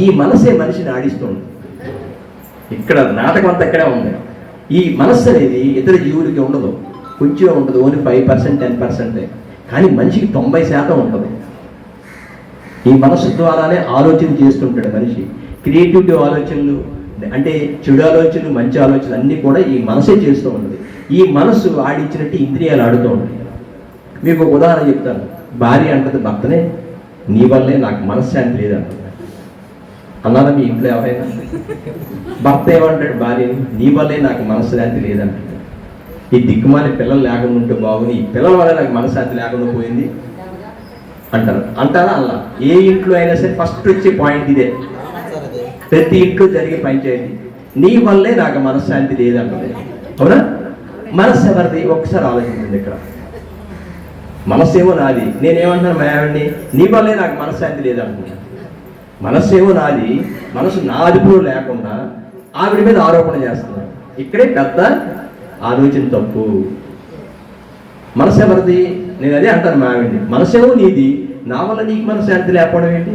ఈ మనసే మనిషిని ఆడిస్తుంది. ఇక్కడ నాటకం అంతా ఇక్కడే ఉంది. ఈ మనస్సు అనేది ఇతర జీవులకి ఉండదు. కొంచెం ఉండదు. ఓన్లీ ఫైవ్ పర్సెంట్ టెన్ పర్సెంటే. కానీ మనిషికి తొంభై శాతం ఉంటుంది. ఈ మనస్సు ద్వారానే ఆలోచన చేస్తుంటాడు మనిషి. క్రియేటివిటీ ఆలోచనలు అంటే చెడు ఆలోచనలు మంచి ఆలోచనలు అన్నీ కూడా ఈ మనసే చేస్తూ ఉంటుంది. ఈ మనస్సు ఆడించినట్టు ఇంద్రియాలు ఆడుతూ ఉంటాయి. మీకు ఒక ఉదాహరణ చెప్తాను. భార్య అంటది భర్తనే నీ వల్లే నాకు మనశ్శాంతి లేదంటుంది అన్నారా మీ ఇంట్లో ఎవరైనా? భర్త ఏమంటాడు భార్యని నీ వల్లే నాకు మనశ్శాంతి లేదంటాడు ఈ దిక్కుమాలి పిల్లలు లేకుండా ఉంటే బాగుంది. ఈ పిల్లల వల్ల నాకు మనశ్శాంతి లేకుండా పోయింది. అంటారు. అంటారా అలా? ఏ ఇంట్లో అయినా సరే ఫస్ట్ వచ్చే పాయింట్ ఇదే. ప్రతి ఇంట్లో జరిగే పంచాయతీ నీ వల్లే నాకు మనశ్శాంతి లేదంటుంది. అవునా? మనస్సు ఎవరిది? ఒక్కసారి ఆలోచించండి ఇక్కడ. మనస్సేమో నాది. నేనేమంటున్నాను మా ఆవిడ్ని నీ వల్లే నాకు మనశ్శాంతి లేదంటున్నాను మనస్సేమో నాది మనసు నా అదుపులో లేకుండా ఆవిడ మీద ఆరోపణ చేస్తున్నారు. ఇక్కడే పెద్ద ఆలోచన తప్పు. మనసు ఎవరిది నేను అదే అంటాను మా ఆవిడ్ని. మనసేమో నీది నా వల్ల నీకు మనశ్శాంతి లేకపోవడం ఏంటి?